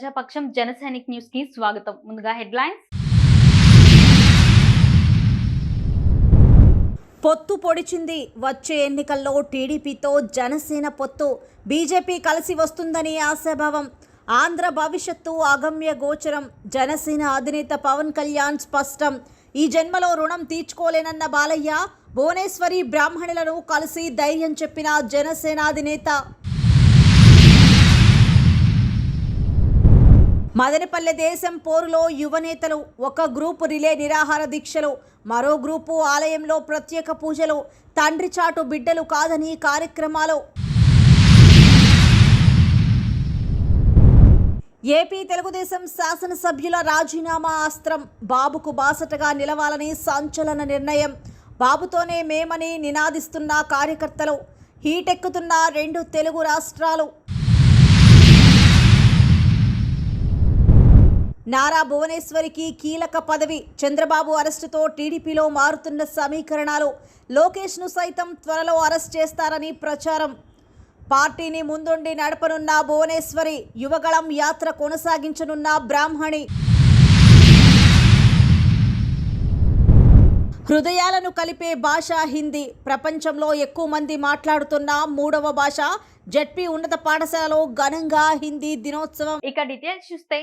ప్రజాపక్షం జనసైనిక్ న్యూస్కి స్వాగతం. ముందుగా హెడ్లైన్స్. పొత్తు పొడిచింది. వచ్చే ఎన్నికల్లో టీడీపీతో జనసేన పొత్తు. బీజేపీ కలిసి వస్తుందని ఆశాభావం. ఆంధ్ర భవిష్యత్తు అగమ్య గోచరం. జనసేన అధినేత పవన్ కళ్యాణ్ స్పష్టం. ఈ జన్మలో రుణం తీర్చుకోలేనన్న బాలయ్య భువనేశ్వరి బ్రాహ్మణులను కలిసి ధైర్యం చెప్పిన జనసేన మదనపల్లె దేశం పోరులో యువనేతలు ఒక గ్రూపు రిలే నిరాహార దీక్షలు మరో గ్రూపు ఆలయంలో ప్రత్యేక పూజలు తండ్రి చాటు బిడ్డలు కాదని కార్యక్రమాలు. ఏపీ తెలుగుదేశం శాసనసభ్యుల రాజీనామా అస్త్రం బాబుకు బాసటగా నిలవాలని సంచలన నిర్ణయం. బాబుతోనే మేమని నినాదిస్తున్న కార్యకర్తలు హీటెక్కుతున్న రెండు తెలుగు రాష్ట్రాలు. నారా భువనేశ్వరికి కీలక పదవి. చంద్రబాబు అరెస్టుతో టీడీపీలో మారుతున్న సమీకరణాలు. లోకేష్ను సైతం త్వరలో అరెస్ట్ చేస్తారని ప్రచారం. పార్టీని ముందుండి నడపనున్న భువనేశ్వరి యువగళం యాత్ర కొనసాగించనున్న బ్రాహ్మణి. హృదయాలను కలిపే భాష హిందీ. ప్రపంచంలో ఎక్కువ మంది మాట్లాడుతున్న మూడవ భాష. జడ్పీ ఉన్నత పాఠశాలలో ఘనంగా హిందీ దినోత్సవం. ఇక డీటెయిల్స్ చూస్తే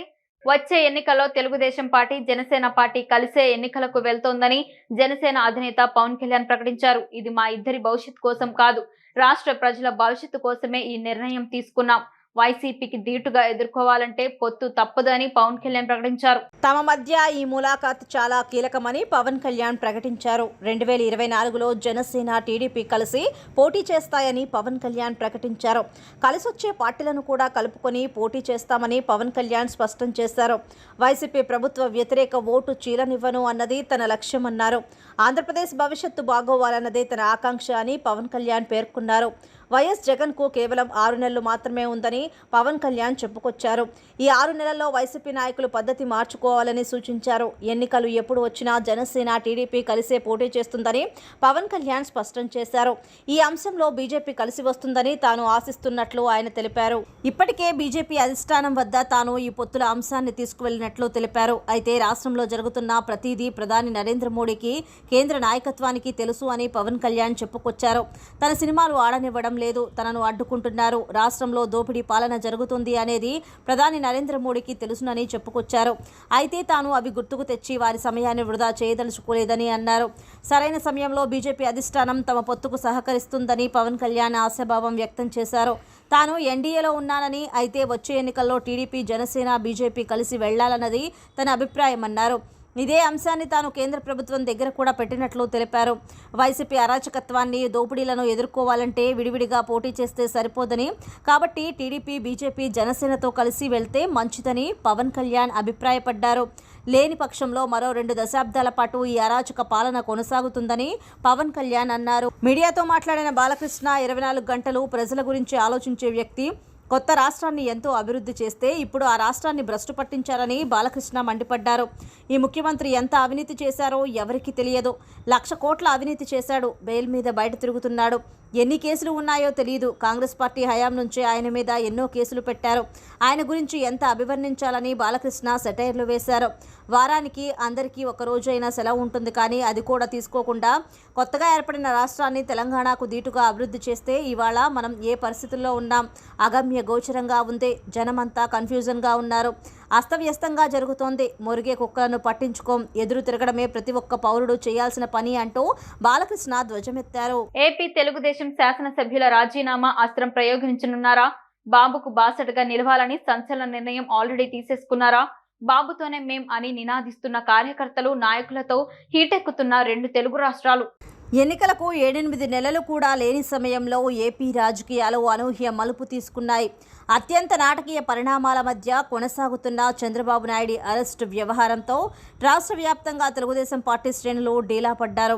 వచ్చే ఎన్నికల్లో తెలుగుదేశం పార్టీ జనసేన పార్టీ కలిసే ఎన్నికలకు వెళ్తోందని జనసేన అధినేత పవన్ కళ్యాణ్ ప్రకటించారు. ఇది మా ఇద్దరి భవిష్యత్ కోసం కాదు రాష్ట్ర ప్రజల భవిష్యత్తు కోసమే ఈ నిర్ణయం తీసుకున్నాం. వైసీపీకి ధీటుగా ఎదుర్కోవాలంటే పొత్తు తప్పదని పవన్ కళ్యాణ్ ప్రకటించారు. తమ మధ్య ఈ ములాఖాత్ చాలా కీలకమని పవన్ కళ్యాణ్ ప్రకటించారు. రెండు వేల ఇరవై నాలుగులో జనసేన టీడీపీ కలిసి పోటీ చేస్తాయని పవన్ కళ్యాణ్ ప్రకటించారు. కలిసొచ్చే పార్టీలను కూడా కలుపుకొని పోటీ చేస్తామని పవన్ కళ్యాణ్ స్పష్టం చేశారు. వైసీపీ ప్రభుత్వ వ్యతిరేక ఓటు చీలనివ్వను అన్నది తన లక్ష్యమన్నారు. ఆంధ్రప్రదేశ్ భవిష్యత్తు బాగోవాలన్నదే తన ఆకాంక్ష అని పవన్ కళ్యాణ్ పేర్కొన్నారు. వైఎస్ జగన్కు కేవలం ఆరు నెలలు మాత్రమే ఉందని పవన్ కళ్యాణ్ చెప్పుకొచ్చారు. ఈ ఆరు నెలల్లో వైసీపీ నాయకులు పద్ధతి మార్చుకోవాలని సూచించారు. ఎన్నికలు ఎప్పుడు వచ్చినా జనసేన టీడీపీ కలిసే పోటీ చేస్తుందని పవన్ కళ్యాణ్ స్పష్టం చేశారు. ఈ అంశంలో బీజేపీ కలిసి వస్తుందని తాను ఆశిస్తున్నట్లు ఆయన తెలిపారు. ఇప్పటికే బీజేపీ అధిష్టానం వద్ద తాను ఈ పొత్తుల అంశాన్ని తీసుకువెళ్ళినట్లు తెలిపారు. అయితే రాష్ట్రంలో జరుగుతున్న ప్రతిదీ ప్రధాని నరేంద్ర మోడీకి కేంద్ర నాయకత్వానికి తెలుసు అని పవన్ కళ్యాణ్ చెప్పుకొచ్చారు. తన సినిమాలు ఆడనివ్వడం లేదు తనను అడ్డుకుంటున్నారు. రాష్ట్రంలో దోపిడీ పాలన జరుగుతుంది అనేది ప్రధాని నరేంద్ర మోడీకి తెలుసునని చెప్పుకొచ్చారు. అయితే తాను అవి గుర్తుకు తెచ్చి వారి సమయాన్ని వృధా చేయదలుచుకోలేదని అన్నారు. సరైన సమయంలో బీజేపీ అధిష్టానం తమ పొత్తుకు సహకరిస్తుందని పవన్ కళ్యాణ్ ఆశాభావం వ్యక్తం చేశారు. తాను ఎన్డీఏలో ఉన్నానని అయితే వచ్చే ఎన్నికల్లో టీడీపీ జనసేన బీజేపీ కలిసి వెళ్ళాలన్నది తన అభిప్రాయమన్నారు. ఇదే అంశాన్ని తాను కేంద్ర ప్రభుత్వం దగ్గర కూడా పెట్టినట్లు తెలిపారు. వైసీపీ అరాచకత్వాన్ని దోపిడీలను ఎదుర్కోవాలంటే విడివిడిగా పోటీ చేస్తే సరిపోదని కాబట్టి టీడీపీ బీజేపీ జనసేనతో కలిసి వెళ్తే మంచిదని పవన్ కళ్యాణ్ అభిప్రాయపడ్డారు. లేని పక్షంలో మరో రెండు దశాబ్దాల పాటు ఈ అరాచక పాలన కొనసాగుతుందని పవన్ కళ్యాణ్ అన్నారు. మీడియాతో మాట్లాడిన బాలకృష్ణ ఇరవై నాలుగు గంటలు ప్రజల గురించి ఆలోచించే వ్యక్తి కొత్త రాష్ట్రాన్ని ఎంతో అభివృద్ధి చేస్తే ఇప్పుడు ఆ రాష్ట్రాన్ని భ్రష్టు పట్టించారని బాలకృష్ణ మండిపడ్డారు. ఈ ముఖ్యమంత్రి ఎంత అవినీతి చేశారో ఎవరికీ తెలియదు. లక్ష కోట్ల అవినీతి చేశాడు. బెయిల్ మీద బయట తిరుగుతున్నాడు. ఎన్ని కేసులు ఉన్నాయో తెలియదు కాంగ్రెస్ పార్టీ హయాం నుంచే ఆయన మీద ఎన్నో కేసులు పెట్టారు. ఆయన గురించి ఎంత అభివర్ణించాలని బాలకృష్ణ సెటైర్లు వేశారు. వారానికి అందరికీ ఒకరోజు అయినా సెలవు ఉంటుంది కానీ అది కూడా తీసుకోకుండా కొత్తగా ఏర్పడిన రాష్ట్రాన్ని తెలంగాణకు దీటుగా అభివృద్ధి చేస్తే ఇవాళ మనం ఏ పరిస్థితుల్లో ఉన్నాం? అగమ్య గోచరంగా ఉంది. జనమంతా కన్ఫ్యూజన్గా ఉన్నారు. అస్తవ్యస్తంగా జరుగుతోంది. మురిగే కుక్కలను పట్టించుకోం. ఎదురు తిరగడమే ప్రతి ఒక్క పౌరుడు చేయాల్సిన పని అంటూ బాలకృష్ణ ధ్వజమెత్తారు. ఏపీ తెలుగుదేశం శాసనసభ్యుల రాజీనామా అస్త్రం ప్రయోగించనున్నారా? బాబుకు బాసటగా నిలవాలని సంచలన నిర్ణయం ఆల్రెడీ తీసేసుకున్నారా? బాబుతోనే మేం అని నినాదిస్తున్న కార్యకర్తలు నాయకులతో హీటెక్కుతున్న రెండు తెలుగు రాష్ట్రాలు. ఎన్నికలకు ఏడెనిమిది నెలలు కూడా లేని సమయంలో ఏపీ రాజకీయాలు అనూహ్య మలుపు తీసుకున్నాయి. అత్యంత నాటకీయ పరిణామాల మధ్య కొనసాగుతున్న చంద్రబాబు నాయుడు అరెస్టు వ్యవహారంతో రాష్ట్ర వ్యాప్తంగా తెలుగుదేశం పార్టీ శ్రేణులు డీలా పడ్డారు.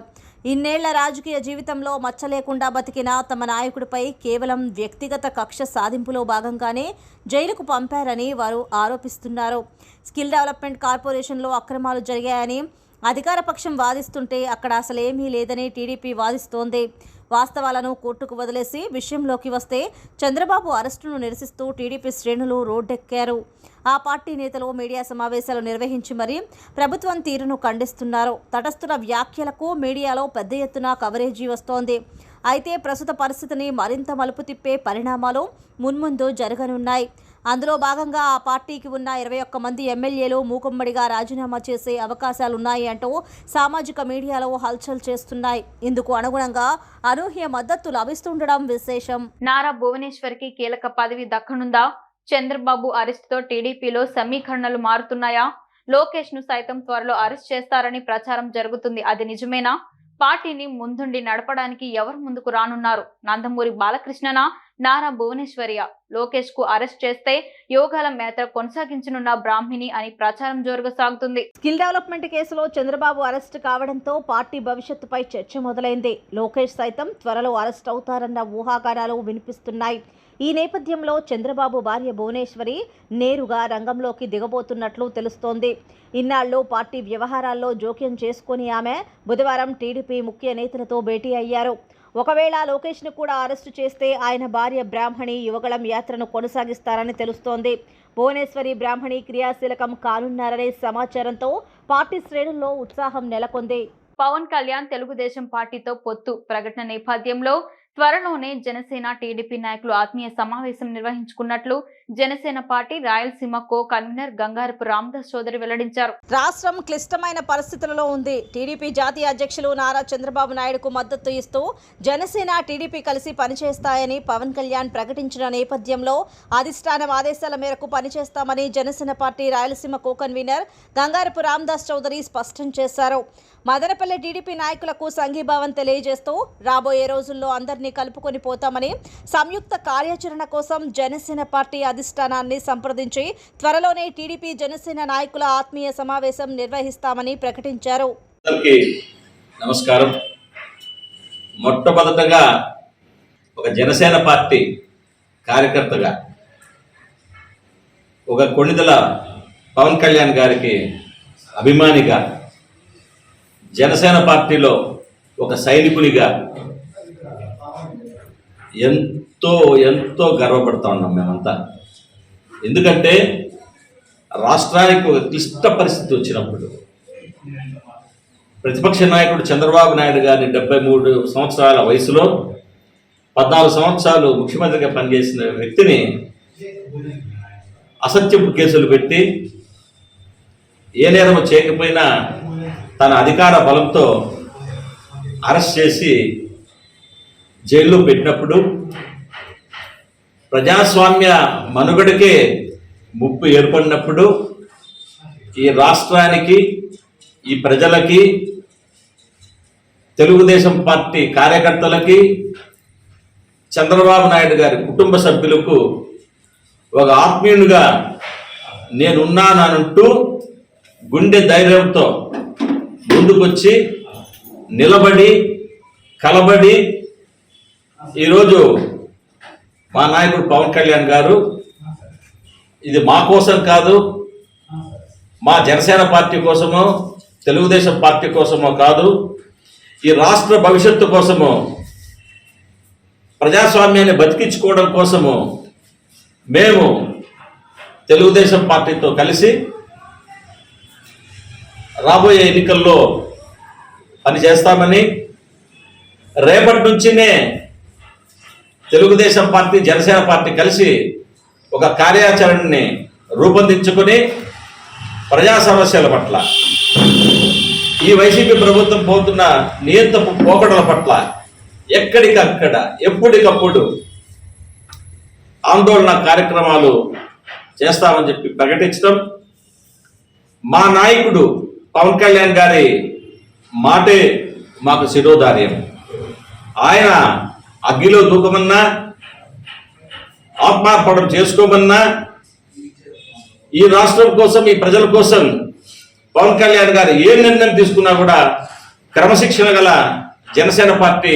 ఇన్నేళ్ళ రాజకీయ జీవితంలో మచ్చ లేకుండా బతికిన తమ నాయకుడిపై కేవలం వ్యక్తిగత కక్ష సాధింపులో భాగంగానే జైలుకు పంపారని వారు ఆరోపిస్తున్నారు. స్కిల్ డెవలప్మెంట్ కార్పొరేషన్లో అక్రమాలు జరిగాయని అధికార పక్షం వాదిస్తుంటే అక్కడ అసలేమీ లేదని టీడీపీ వాదిస్తోంది. వాస్తవాలను కోర్టుకు వదిలేసి విషయంలోకి వస్తే చంద్రబాబు అరెస్టును నిరసిస్తూ టీడీపీ శ్రేణులు రోడ్డెక్కారు. ఆ పార్టీ నేతలు మీడియా సమావేశాలు నిర్వహించి మరీ ప్రభుత్వం తీరును ఖండిస్తున్నారు. తటస్థుల వ్యాఖ్యలకు మీడియాలో పెద్ద ఎత్తున కవరేజీ వస్తోంది. అయితే ప్రస్తుత పరిస్థితిని మరింత మలుపు తిప్పే పరిణామాలు మున్ముందు జరగనున్నాయి. అందులో భాగంగా ఆ పార్టీకి ఉన్న ఇరవై ఒక్క మంది ఎమ్మెల్యేలు మూకుమ్మడిగా రాజీనామా చేసే అవకాశాలున్నాయి అంటూ సామాజిక మీడియాలో హల్చల్ చేస్తున్నాయి. ఇందుకు అనుగుణంగా అనూహ్య మద్దతు లభిస్తుండడం విశేషం. నారా భువనేశ్వర్కి కీలక పదవి దక్కనుందా? చంద్రబాబు అరెస్టుతో టీడీపీలో సమీకరణలు మారుతున్నాయా? లోకేష్ను సైతం త్వరలో అరెస్ట్ చేస్తారని ప్రచారం జరుగుతుంది. అది నిజమేనా? పార్టీని ముందుండి నడపడానికి ఎవరు ముందుకు రానున్నారు? నందమూరి బాలకృష్ణనా? నారా భువనేశ్వరియ లోకేష్కు అరెస్ట్ చేస్తే యోగాల మేత కొనసాగించనున్న బ్రాహ్మిణి అని ప్రచారం జోరుగా సాగుతుంది స్కిల్ డెవలప్మెంట్ కేసులో చంద్రబాబు అరెస్ట్ కావడంతో పార్టీ భవిష్యత్తుపై చర్చ మొదలైంది. లోకేష్ సైతం త్వరలో అరెస్ట్ అవుతారన్న ఊహాగానాలు వినిపిస్తున్నాయి. ఈ నేపథ్యంలో చంద్రబాబు భార్య భువనేశ్వరి నేరుగా రంగంలోకి దిగబోతున్నట్లు తెలుస్తోంది. ఇన్నాళ్ళు పార్టీ వ్యవహారాల్లో జోక్యం చేసుకుని ఆమె బుధవారం టీడీపీ ముఖ్య నేతలతో భేటీ అయ్యారు. ఒకవేళ లోకేష్ను కూడా అరెస్టు చేస్తే ఆయన భార్య బ్రాహ్మణి యువగళం యాత్రను కొనసాగిస్తారని తెలుస్తోంది. భువనేశ్వరి బ్రాహ్మణి క్రియాశీలకం కానున్నారనే సమాచారంతో పార్టీ శ్రేణుల్లో ఉత్సాహం నెలకొంది. పవన్ కళ్యాణ్ తెలుగుదేశం పార్టీతో పొత్తు. ప్రకటన నేపథ్యంలో త్వరలోనే జనసేన టీడీపీ నాయకులు ఆత్మీయ సమావేశం నిర్వహించుకున్నట్లు Janasena Party Rayalaseema co convener Gangarapu Ramdas Chowdary వెల్లడించారు. రాష్ట్రం క్లిష్టమైన పరిస్థితులలో ఉంది. టీడీపీ జాతీయ అధ్యక్షులు నారా చంద్రబాబు నాయుడుకు మద్దతు ఇస్తూ జనసేన టీడీపీ కలిసి పనిచేస్తాయని పవన్ కళ్యాణ్ ప్రకటించిన నేపథ్యంలో అధిష్టానం ఆదేశాల మేరకు పనిచేస్తామని Janasena Party Rayalaseema co convener Gangarapu Ramdas Chowdary స్పష్టం చేశారు. మదనపల్లె టీడీపీ నాయకులకు సంఘీభావం తెలియజేస్తూ రాబోయే రోజుల్లో అందరినీ కలుపుకొని పోతామని సంయుక్త కార్యాచరణ కోసం జనసేన పార్టీ అధిష్టానాన్ని సంప్రదించి త్వరలోనే టీడీపీ జనసేన నాయకుల ఆత్మీయ సమావేశం నిర్వహిస్తామని ప్రకటించారు. నమస్కారం. మొట్టమొదటగా ఒక జనసేన పార్టీ కార్యకర్తగా ఒక కొణిదల పవన్ కళ్యాణ్ గారికి అభిమానిగా జనసేన పార్టీలో ఒక సైనికునిగా ఎంతో ఎంతో గర్వపడతా ఉన్నాం మేమంతా. ఎందుకంటే రాష్ట్రానికి ఒక క్లిష్ట పరిస్థితి వచ్చినప్పుడు ప్రతిపక్ష నాయకుడు చంద్రబాబు నాయుడు గారిని డెబ్బై మూడు సంవత్సరాల వయసులో పద్నాలుగు సంవత్సరాలు ముఖ్యమంత్రిగా పనిచేసిన వ్యక్తిని అసత్యపు కేసులు పెట్టి ఏ నేరము చేయకపోయినా తన అధికార బలంతో అరెస్ట్ చేసి జైల్లో పెట్టినప్పుడు ప్రజాస్వామ్య మనుగడకే ముప్పు ఏర్పడినప్పుడు ఈ రాష్ట్రానికి ఈ ప్రజలకి తెలుగుదేశం పార్టీ కార్యకర్తలకి చంద్రబాబు నాయుడు గారి కుటుంబ సభ్యులకు ఒక ఆత్మీయునిగా నేనున్నానంటూ గుండె ధైర్యంతో ముందుకొచ్చి నిలబడి కలబడి ఈరోజు మా నాయకుడు పవన్ కళ్యాణ్ గారు ఇది మా కోసం కాదు మా జనసేన పార్టీ కోసమో తెలుగుదేశం పార్టీ కోసమో కాదు ఈ రాష్ట్ర భవిష్యత్తు కోసము ప్రజాస్వామ్యాన్ని బతికించుకోవడం కోసము మేము తెలుగుదేశం పార్టీతో కలిసి రాబోయే ఎన్నికల్లో పనిచేస్తామని రేపటి నుంచినే తెలుగుదేశం పార్టీ జనసేన పార్టీ కలిసి ఒక కార్యాచరణని రూపొందించుకొని ప్రజా సమస్యల పట్ల ఈ వైసీపీ ప్రభుత్వం పోతున్న నియంత్రపు పోకడల పట్ల ఎక్కడికక్కడ ఎప్పటికప్పుడు ఆందోళన కార్యక్రమాలు చేస్తామని చెప్పి ప్రకటించడం మా నాయకుడు పవన్ కళ్యాణ్ గారి మాటే మాకు శిరోధార్యం. ఆయన అగ్గిలో దూకమన్నా ఆత్మార్పణం చేసుకోమన్నా ఈ రాష్ట్రం కోసం ఈ ప్రజల కోసం పవన్ కళ్యాణ్ గారు ఏ నిర్ణయం తీసుకున్నా కూడా క్రమశిక్షణ గల జనసేన పార్టీ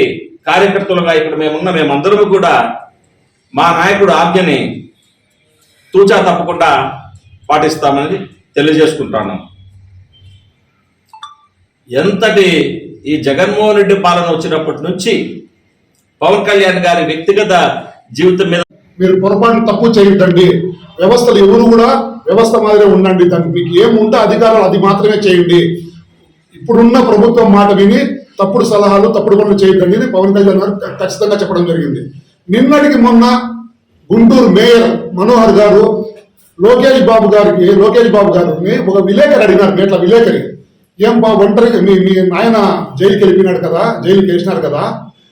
కార్యకర్తలుగా ఇక్కడ మేమున్న మేమందరము కూడా మా నాయకుడు ఆజ్ఞని తూచా తప్పకుండా పాటిస్తామని తెలియజేసుకుంటున్నాం. ఎంతటి ఈ జగన్మోహన్ రెడ్డి పాలన వచ్చినప్పటి నుంచి పవన్ కళ్యాణ్ గారి వ్యక్తిగత జీవితం మీద మీరు పొరపాటు తప్పు చేయొద్దండి. వ్యవస్థలు ఎవరు కూడా వ్యవస్థ మాదిరే ఉండండి. దానికి మీకు ఏముంటే అధికారాలు అది మాత్రమే చేయండి. ఇప్పుడున్న ప్రభుత్వం మాట విని తప్పుడు సలహాలు తప్పుడు పనులు చేయొద్దండి అని పవన్ కళ్యాణ్ గారు ఖచ్చితంగా చెప్పడం జరిగింది. నిన్నటికి మొన్న గుంటూరు మేయర్ మనోహర్ గారు లోకేష్ బాబు గారికి లోకేష్ బాబు గారిని ఒక విలేకరి అడిగినారు మేట్ల విలేకరి. ఏం బా ఒంటరి మీ మీ నాయన జైలుకి వెళ్ళిపోయినాడు కదా జైలుకి వేసినారు కదా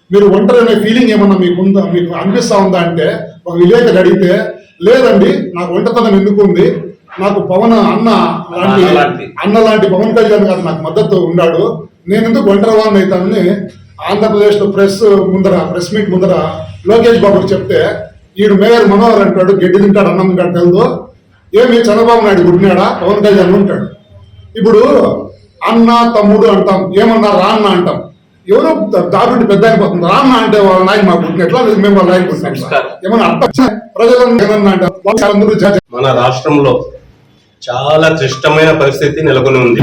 మీరు ఒంటరి అనే ఫీలింగ్ ఏమన్నా మీకు ఉందా మీకు అనిపిస్తా ఉందా అంటే ఒక విలేకరి అడిగితే లేదండి నాకు ఒంటతనం ఎందుకు ఉంది? నాకు పవన్ అన్న లాంటి అన్న లాంటి. పవన్ కళ్యాణ్ గారు నాకు మద్దతు ఉన్నాడు నేను ఎందుకు ఒంటరి వాడిని అవుతానని ఆంధ్రప్రదేశ్లో ప్రెస్ ముందర ప్రెస్ మీట్ ముందర లోకేష్ బాబుకి చెప్తే ఈడు మేయర్ మనోహర్ అంటాడు గడ్డి తింటాడు అన్నం తింటాడు తెలుదు? ఏమి చంద్రబాబు నాయుడు గుడినాడా? పవన్ కళ్యాణ్ ఉంటాడు. ఇప్పుడు అన్న తమ్ముడు అంటాం ఏమన్నా రాన్న అంటాం ఎవరో దారుడి పెద్ద అయిపోతుంది రాన్న అంటే వాళ్ళ నాయన మాకు లేదు మేము వాళ్ళ నాయన సంస్కారం. ఏమన్నా అర్థం జడ్జి మన రాష్ట్రంలో చాలా క్లిష్టమైన పరిస్థితి నెలకొని ఉంది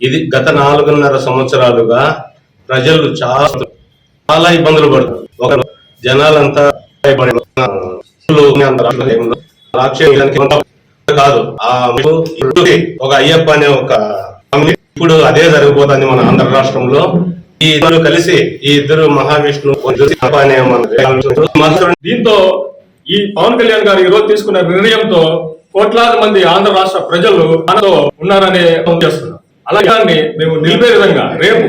ఇది గత నాలుగున్నర సంవత్సరాలుగా ప్రజలు చాలా చాలా ఇబ్బందులు పడుతున్నారు ఒక జనాలంతా కాదు ఆ ఇప్పుడు ఒక అయ్యప్ప అనే ఒక ఇప్పుడు అదే జరగబోతుంది మన ఆంధ్ర రాష్ట్రంలో. ఈ ఇద్దరు కలిసి ఈ ఇద్దరు మహావిష్ణు దీంతో ఈ పవన్ కళ్యాణ్ గారు ఈరోజు రోజు తీసుకున్న నిర్ణయంతో కోట్లాది మంది ఆంధ్ర రాష్ట్ర ప్రజలు మనతో ఉన్నారనే చేస్తున్నారు అలాగే మేము నిలిపే విధంగా రేపు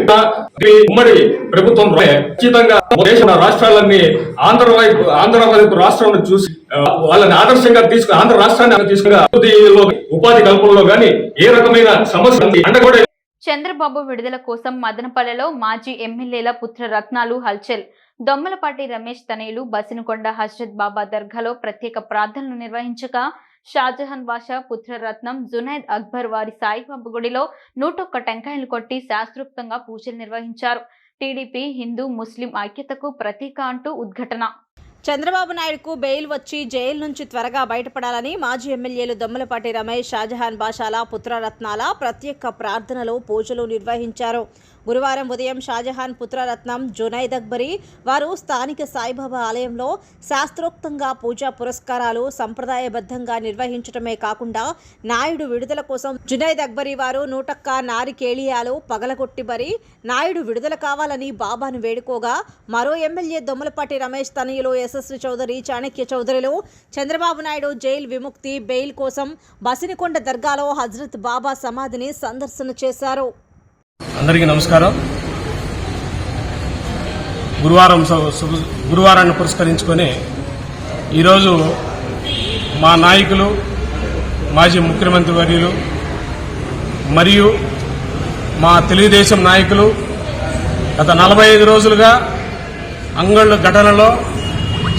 ఉమ్మడి ప్రభుత్వం ఖచ్చితంగా దేశ రాష్ట్రాలన్నీ ఆంధ్ర వైపు ఆంధ్ర వైపు రాష్ట్రం చూసి వాళ్ళని ఆదర్శంగా తీసుకుని ఆంధ్ర రాష్ట్రాన్ని తీసుకుని ఉపాధి కల్పనలో గాని ఏ రకమైన సమస్య అండగొడే చంద్రబాబు విడుదల కోసం మదనపల్లెలో మాజీ ఎమ్మెల్యేల పుత్ర రత్నాలు హల్చల్. దొమ్మలపాటి రమేష్ తనయులు బసినకొండ హజ్రత్ బాబా దర్గాలో ప్రత్యేక ప్రార్థనలు నిర్వహించగా షాజహాన్ బాషా పుత్రరత్నం జునైద్ అక్బర్ వారి సాయిబాబా గుడిలో నూటొక్క టెంకాయలు కొట్టి శాస్త్రోక్తంగా పూజలు నిర్వహించారు. టీడీపీ హిందూ ముస్లిం ఐక్యతకు ప్రతీక అంటూ ఉద్ఘటన. చంద్రబాబు నాయుడుకు బెయిల్ వచ్చి జైలు నుంచి త్వరగా బయటపడాలని మాజీ ఎమ్మెల్యేలు దొమ్మలపాటి రమేష్ షాజహాన్ బాషాల పుత్రరత్నాల ప్రత్యేక ప్రార్థనలో పూజలు నిర్వహించారు. గురువారం ఉదయం షాజహాన్ పుత్రరత్నం జునైద్ అక్బరి వారు స్థానిక సాయిబాబా ఆలయంలో శాస్త్రోక్తంగా పూజా పురస్కారాలు సంప్రదాయబద్ధంగా నిర్వహించడమే కాకుండా నాయుడు విడుదల కోసం జునైద్ అక్బరీ వారు నూటక్క నారికేళియాలు పగలగొట్టి మరి నాయుడు విడుదల కావాలని బాబాను వేడుకోగా మరో ఎమ్మెల్యే దొమ్మలపాటి రమేష్ తనయులు యశస్వి చౌదరి చాణక్య చౌదరిలు చంద్రబాబు నాయుడు జైలు విముక్తి బెయిల్ కోసం బసినికొండ దర్గాలో హజ్రత్ బాబా సమాధిని సందర్శన చేశారు. అందరికీ నమస్కారం. గురువారం సు- గురువారాన్ని పురస్కరించుకొని ఈరోజు మా నాయకులు మాజీ ముఖ్యమంత్రి వర్యులు మరియు మా తెలుగుదేశం నాయకులు గత నలభై ఐదు రోజులుగా అంగళ్ళు ఘటనలో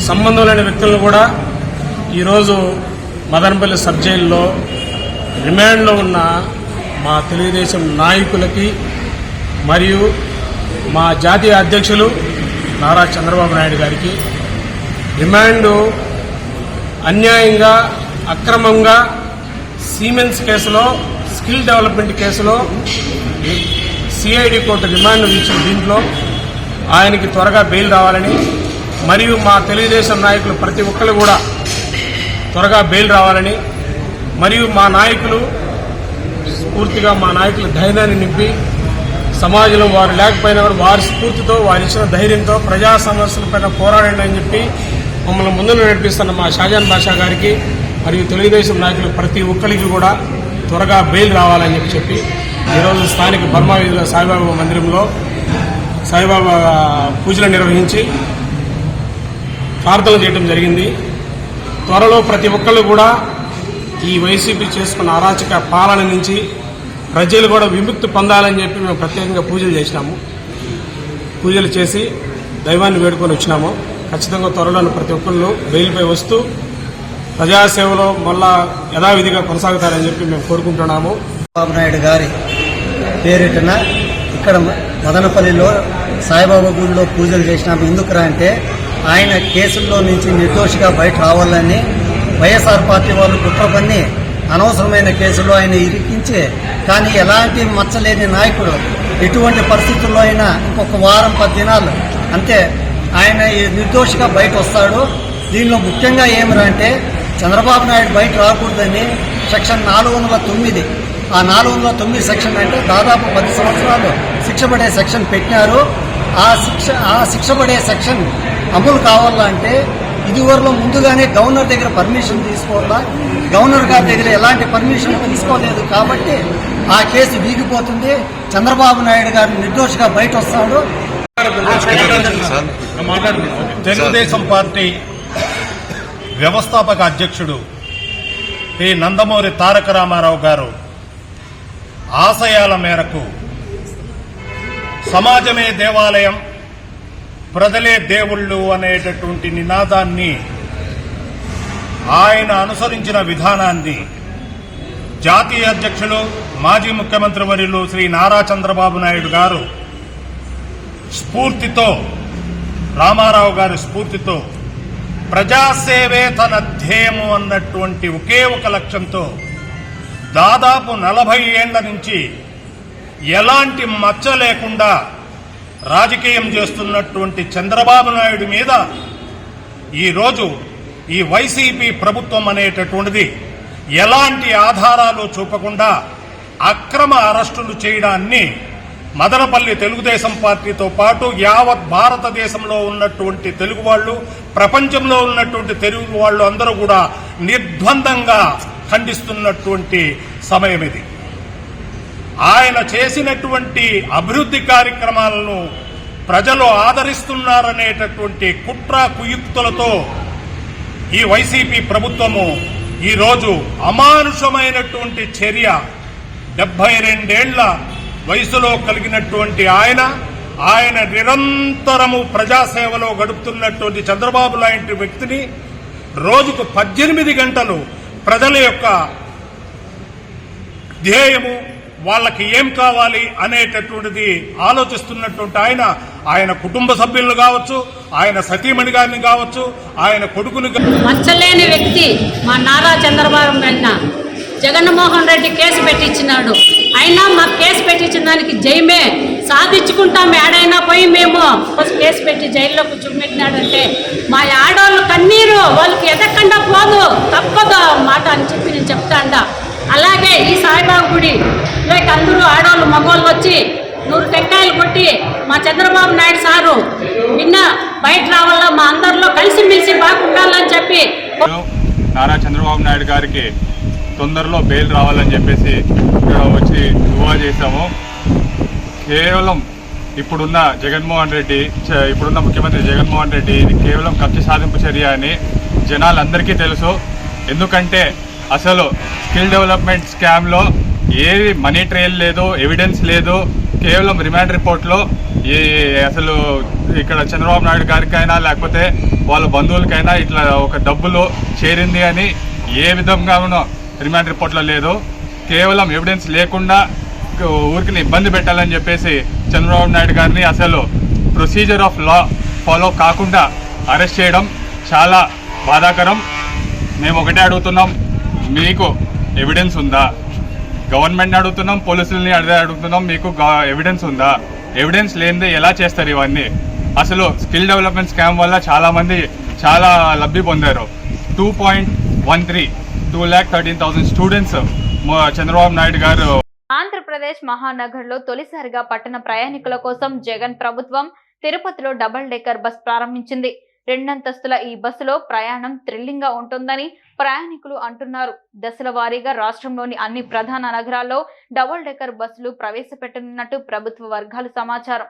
సంబంధం లేని వ్యక్తులను కూడా ఈరోజు మదనపల్లి సబ్ జైల్లో రిమాండ్లో ఉన్న మా తెలుగుదేశం నాయకులకి మరియు మా జాతీయ అధ్యక్షులు నారా చంద్రబాబు నాయుడు గారికి డిమాండ్ అన్యాయంగా అక్రమంగా సీమెన్స్ కేసులో స్కిల్ డెవలప్మెంట్ కేసులో సిఐడి కోర్టు రిమాండ్ ఇచ్చిన దీంట్లో ఆయనకి త్వరగా బెయిల్ రావాలని మరియు మా తెలుగుదేశం నాయకులు ప్రతి ఒక్కరు కూడా త్వరగా బెయిల్ రావాలని మరియు మా నాయకులు పూర్తిగా మా నాయకుల ధైర్యాన్ని నింపి సమాజంలో వారు లేకపోయినా కూడా వారి స్ఫూర్తితో వారు ఇచ్చిన ధైర్యంతో ప్రజా సమస్యలపైన పోరాడండి అని చెప్పి మమ్మల్ని ముందు నడిపిస్తున్న మా షాజాన్ బాషా గారికి మరియు తెలుగుదేశం నాయకులు ప్రతి ఒక్కరికి కూడా త్వరగా బెయిల్ రావాలని చెప్పి చెప్పి ఈరోజు స్థానిక బర్మా వీధిలో సాయిబాబా మందిరంలో సాయిబాబా పూజలు నిర్వహించి ప్రార్థనలు చేయడం జరిగింది. త్వరలో ప్రతి ఒక్కళ్ళు కూడా ఈ వైసీపీ చేసుకున్న అరాచక పాలన నుంచి ప్రజలు కూడా విముక్తి పొందాలని చెప్పి మేము ప్రత్యేకంగా పూజలు చేసినాము. పూజలు చేసి దైవాన్ని వేడుకొని వచ్చినాము. ఖచ్చితంగా త్వరలో ప్రతి ఒక్కళ్ళు బెయిల్పై వస్తూ ప్రజాసేవలో మళ్ళా యథావిధిగా కొనసాగుతారని చెప్పి మేము కోరుకుంటున్నాము. బాబు నాయుడు గారి పేరిటన ఇక్కడ మదనపల్లిలో సాయిబాబా గుడిలో పూజలు చేసినాము. ఎందుకురా అంటే ఆయన కేసుల్లో నుంచి నిర్దోషిగా బయట రావాలని వైఎస్ఆర్ పార్టీ వాళ్ళు కుట్ర పన్ని అనవసరమైన కేసులో ఆయన ఇరికించి కానీ ఎలాంటి మచ్చలేని నాయకుడు ఎటువంటి పరిస్థితుల్లో అయినా ఇంకొక వారం పది దినాలు అంతే ఆయన ఈ నిర్దోషిగా బయట వస్తాడు. దీనిలో ముఖ్యంగా ఏమిరా అంటే చంద్రబాబు నాయుడు బయట రాకూడదని సెక్షన్ నాలుగు వందల తొమ్మిది ఆ నాలుగు వందల తొమ్మిది సెక్షన్ అంటే దాదాపు పది సంవత్సరాలు శిక్ష పడే సెక్షన్ పెట్టినారు. ఆ శిక్ష ఆ శిక్ష పడే సెక్షన్ అమలు కావాలంటే ఇదివరలో ముందుగానే గవర్నర్ దగ్గర పర్మిషన్ తీసుకోవాలా గవర్నర్ గారి దగ్గర ఎలాంటి పర్మిషన్ తీసుకోలేదు కాబట్టి ఆ కేసు వీగిపోతుంది. చంద్రబాబు నాయుడు గారు నిర్దోషిగా బయట వస్తాడు తెలుగుదేశం పార్టీ వ్యవస్థాపక అధ్యక్షుడు శ్రీ నందమూరి తారక రామారావు గారు ఆశయాల మేరకు సమాజమే దేవాలయం ప్రజలే దేవుళ్ళు అనేటటువంటి నినాదాన్ని ఆయన అనుసరించిన విధానాన్ని జాతీయ అధ్యక్షులు మాజీ ముఖ్యమంత్రి వర్యులు శ్రీ నారా చంద్రబాబు నాయుడు గారు స్ఫూర్తితో రామారావు గారి స్ఫూర్తితో ప్రజాసేవే తన ధ్యేయము అన్నటువంటి ఒకే ఒక లక్ష్యంతో దాదాపు నలభై ఏండ్ల నుంచి ఎలాంటి మచ్చ లేకుండా రాజకీయం చేస్తున్నటువంటి చంద్రబాబు నాయుడు మీద ఈరోజు ఈ వైసీపీ ప్రభుత్వం అనేటటువంటిది ఎలాంటి ఆధారాలు చూపకుండా అక్రమ అరెస్టులు చేయడాన్ని మదనపల్లి తెలుగుదేశం పార్టీతో పాటు యావత్ భారతదేశంలో ఉన్నటువంటి తెలుగు వాళ్ళు ప్రపంచంలో ఉన్నటువంటి తెలుగు వాళ్ళు అందరూ కూడా నిర్ద్వందంగా ఖండిస్తున్నటువంటి సమయం ఇది. ఆయన చేసినటువంటి అభివృద్ధి కార్యక్రమాలను ప్రజలు ఆదరిస్తున్నారనేటటువంటి కుట్ర కుయుక్తులతో ఈ వైసీపీ ప్రభుత్వము ఈరోజు అమానుషమైనటువంటి చర్య డెబ్బై రెండేళ్ళ వయసులో కలిగినటువంటి ఆయన ఆయన నిరంతరము ప్రజాసేవలో గడుపుతున్నటువంటి చంద్రబాబు లాంటి వ్యక్తిని రోజుకు పద్దెనిమిది గంటలు ప్రజల యొక్క ధ్యేయము వాళ్ళకి ఏం కావాలి అనేటటువంటిది ఆలోచిస్తున్నటువంటి ఆయన ఆయన కుటుంబ సభ్యులు కావచ్చు ఆయన సతీమణి గారిని కావచ్చు ఆయన కొడుకుని మంచలేని మచ్చలేని వ్యక్తి మా నారా చంద్రబాబు నాయుడు జగన్మోహన్ రెడ్డి కేసు పెట్టించినాడు. అయినా మాకు కేసు పెట్టించిన దానికి జయమే సాధించుకుంటాం. ఏడైనా పోయి మేము ఫస్ట్ కేసు పెట్టి జైల్లో కూర్చోబెట్టినాడంటే మా ఆడవాళ్ళు కన్నీరు వాళ్ళకి ఎదకుండా పోదు. తప్పదు మాట అని చెప్పి నేను చెప్తాండా. అలాగే ఈ సాయిబాబు గుడి. లేక అందరూ ఆడవాళ్ళు మగవాళ్ళు వచ్చి నూరు టెంకాయలు కొట్టి మా చంద్రబాబు నాయుడు సారు నిన్న బయట రావాలా మా అందరిలో కలిసిమెలిసి బాగుండాలని చెప్పి నారా చంద్రబాబు నాయుడు గారికి తొందరలో బెయిల్ రావాలని చెప్పేసి ఇక్కడ వచ్చి దువా చేశాము. కేవలం ఇప్పుడున్న జగన్మోహన్ రెడ్డి చ- ఇప్పుడున్న ముఖ్యమంత్రి జగన్మోహన్ రెడ్డి ఇది కేవలం కక్ష సాధింపు చర్య అని జనాలందరికీ తెలుసు. ఎందుకంటే అసలు స్కిల్ డెవలప్మెంట్ స్కామ్లో ఏది మనీ ట్రయల్ లేదు ఎవిడెన్స్ లేదు కేవలం రిమాండ్ రిపోర్ట్లో ఈ అసలు ఇక్కడ చంద్రబాబు నాయుడు గారికైనా లేకపోతే వాళ్ళ బంధువులకైనా ఇట్లా ఒక డబ్బులు చేరింది అని ఏ విధంగానూ రిమాండ్ రిపోర్ట్లో లేదు కేవలం ఎవిడెన్స్ లేకుండా ఊరికి ఇబ్బంది పెట్టాలని చెప్పేసి చంద్రబాబు నాయుడు గారిని అసలు ప్రొసీజర్ ఆఫ్ లా ఫాలో కాకుండా అరెస్ట్ చేయడం చాలా బాధాకరం. మేము ఒకటే అడుగుతున్నాం మీకు ఎవిడెన్స్ ఉందా? గవర్నమెంట్ని అడుగుతున్నాం పోలీసుల్ని అదే అడుగుతున్నాం మీకు ఎవిడెన్స్ ఉందా? ఎవిడెన్స్ లేనిదే ఎలా చేస్తారు ఇవన్నీ? అసలు స్కిల్ డెవలప్మెంట్ స్కామ్ వల్ల చాలామంది చాలా లబ్ధి పొందారు. Two point one three two lakh thirteen thousand students Chandrababu Naidu garu. Andhra Pradesh మహానగర్లో తొలిసారిగా పట్టణ ప్రయాణికుల కోసం జగన్ ప్రభుత్వం తిరుపతిలో డబల్ డెక్కర్ బస్ ప్రారంభించింది. రెండంతస్తుల ఈ బస్సులో ప్రయాణం థ్రిల్లింగ్గా ఉంటుందని ప్రయాణికులు అంటున్నారు. దశల వారీగా రాష్ట్రంలోని అన్ని ప్రధాన నగరాల్లో డబుల్ డెక్కర్ బస్సులు ప్రవేశపెట్టనున్నట్టు ప్రభుత్వ వర్గాలు సమాచారం.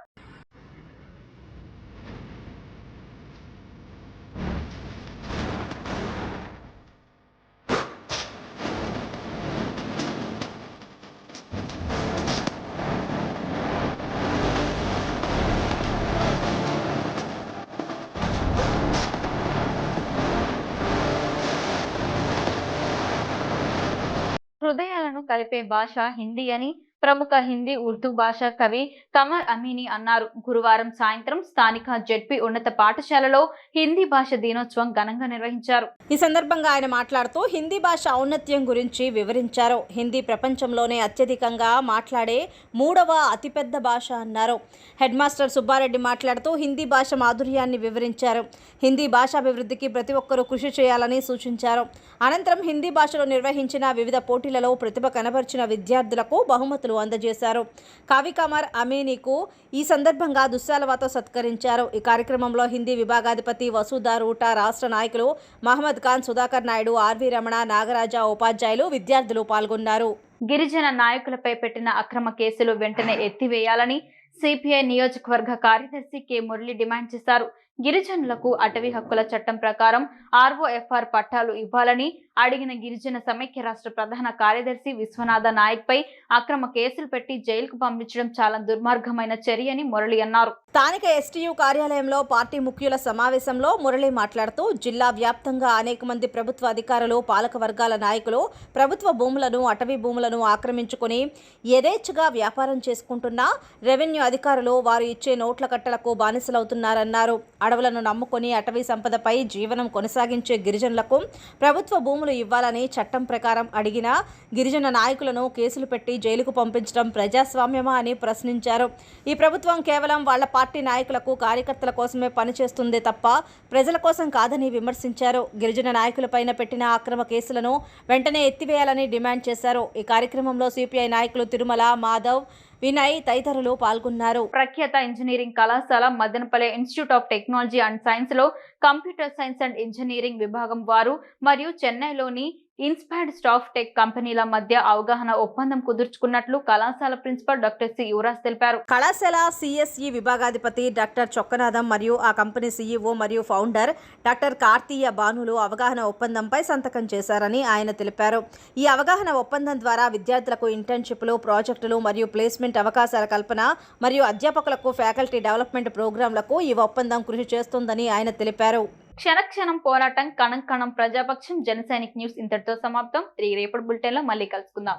కలిపే భాష హిందీ అని ప్రముఖ హిందీ ఉర్దూ భాషా కవి కమర్ అమీని అన్నారు. గురువారం సాయంత్రం స్థానిక జెడ్పీ ఉన్నత పాఠశాలలో హిందీ భాష దినోత్సవం ఘనంగా నిర్వహించారు. ఈ సందర్భంగా ఆయన మాట్లాడుతూ హిందీ భాష ఔన్నత్యం గురించి వివరించారు. హిందీ ప్రపంచంలోనే అత్యధికంగా మాట్లాడే మూడవ అతిపెద్ద భాష అన్నారు. హెడ్ మాస్టర్ సుబ్బారెడ్డి మాట్లాడుతూ హిందీ భాష మాధుర్యాన్ని వివరించారు. హిందీ భాషాభివృద్ధికి ప్రతి ఒక్కరూ కృషి చేయాలని సూచించారు. అనంతరం హిందీ భాషలో నిర్వహించిన వివిధ పోటీలలో ప్రతిభ కనబర్చిన విద్యార్థులకు బహుమతులు అందజేశారు. కవికమర్ అమీనీకు ఈ సందర్భంగా దుశ్శాలవాతో సత్కరించారు. ఈ కార్యక్రమంలో హిందీ విభాగాధిపతి వసూదార్ ఊటా రాష్ట్ర నాయకులు మహమ్మద్ ఖాన్ సుధాకర్ నాయుడు ఆర్వి రమణ నాగరాజ ఉపాధ్యాయులు విద్యార్థులు పాల్గొన్నారు. గిరిజన నాయకులపై పెట్టిన అక్రమ కేసులు వెంటనే ఎత్తివేయాలని సిపిఐ నియోజకవర్గ కార్యదర్శి కె మురళి డిమాండ్ చేశారు. గిరిజనులకు అటవీ హక్కుల చట్టం ప్రకారం ఆర్ఓఎఫ్ఆర్ పట్టాలు ఇవ్వాలని అడిగిన గిరిజన సమైక్య రాష్ట్ర ప్రధాన కార్యదర్శి విశ్వనాథ నాయక్ పై అక్రమ కేసులు పెట్టి జైలుకు పంపించడం చాలా దుర్మార్గమైన చర్య అని మురళి అన్నారు. స్థానిక ఎస్టీయూ కార్యాలయంలో పార్టీ ముఖ్యుల సమావేశంలో మురళి మాట్లాడుతూ జిల్లా వ్యాప్తంగా అనేక మంది ప్రభుత్వ అధికారులు పాలక వర్గాల నాయకులు ప్రభుత్వ భూములను అటవీ భూములను ఆక్రమించుకుని యథేచ్ఛగా వ్యాపారం చేసుకుంటున్నా రెవెన్యూ అధికారులు వారు ఇచ్చే నోట్ల కట్టలకు బానిసలవుతున్నారన్నారు. అడవులను నమ్ముకొని అటవీ సంపదపై జీవనం కొనసాగించే గిరిజనులకు ప్రభుత్వ భూములు ఇవ్వాలని చట్టం ప్రకారం అడిగిన గిరిజన నాయకులను కేసులు పెట్టి జైలుకు పంపించడం ప్రజాస్వామ్యమా అని ప్రశ్నించారు. ఈ ప్రభుత్వం కేవలం వాళ్ళ పార్టీ నాయకులకు కార్యకర్తల కోసమే పనిచేస్తుందే తప్ప ప్రజల కోసం కాదని విమర్శించారు. గిరిజన నాయకులపైన పెట్టిన అక్రమ కేసులను వెంటనే ఎత్తివేయాలని డిమాండ్ చేశారు. ఈ కార్యక్రమంలో సిపిఐ నాయకులు తిరుమల మాధవ్ వినయ్ తదితరులు పాల్గొన్నారు. ప్రఖ్యాత ఇంజనీరింగ్ కళాశాల Madanapalle Institute of Technology and సైన్స్లో కంప్యూటర్ సైన్స్ అండ్ ఇంజనీరింగ్ విభాగం వారు మరియు చెన్నైలోని ఇన్స్పైర్డ్ స్టాఫ్ టెక్ కంపెనీల మధ్య అవగాహన ఒప్పందం కుదుర్చుకున్నట్లు కళాశాల ప్రిన్సిపల్ డాక్టర్ సి. యువరాజ్ తెలిపారు. కళాశాల సిఎస్ఈ విభాగాధిపతి డాక్టర్ చొక్కనాథం మరియు ఆ కంపెనీ సీఈఓ మరియు ఫౌండర్ డాక్టర్ కార్తీయ భానులు అవగాహన ఒప్పందంపై సంతకం చేశారని ఆయన తెలిపారు. ఈ అవగాహన ఒప్పందం ద్వారా విద్యార్థులకు ఇంటర్న్షిప్లు ప్రాజెక్టులు మరియు ప్లేస్మెంట్ అవకాశాల కల్పన మరియు అధ్యాపకులకు ఫ్యాకల్టీ డెవలప్మెంట్ ప్రోగ్రాంలకు ఈ ఒప్పందం కృషి చేస్తుందని ఆయన తెలిపారు. క్షణక్షణం పోరాటం కణం కణం ప్రజాపక్షం జనసైనిక్ న్యూస్ ఇంతటితో సమాప్తం. తిరిగి రేపటి బులెటిన్లో మళ్ళీ కలుసుకుందాం.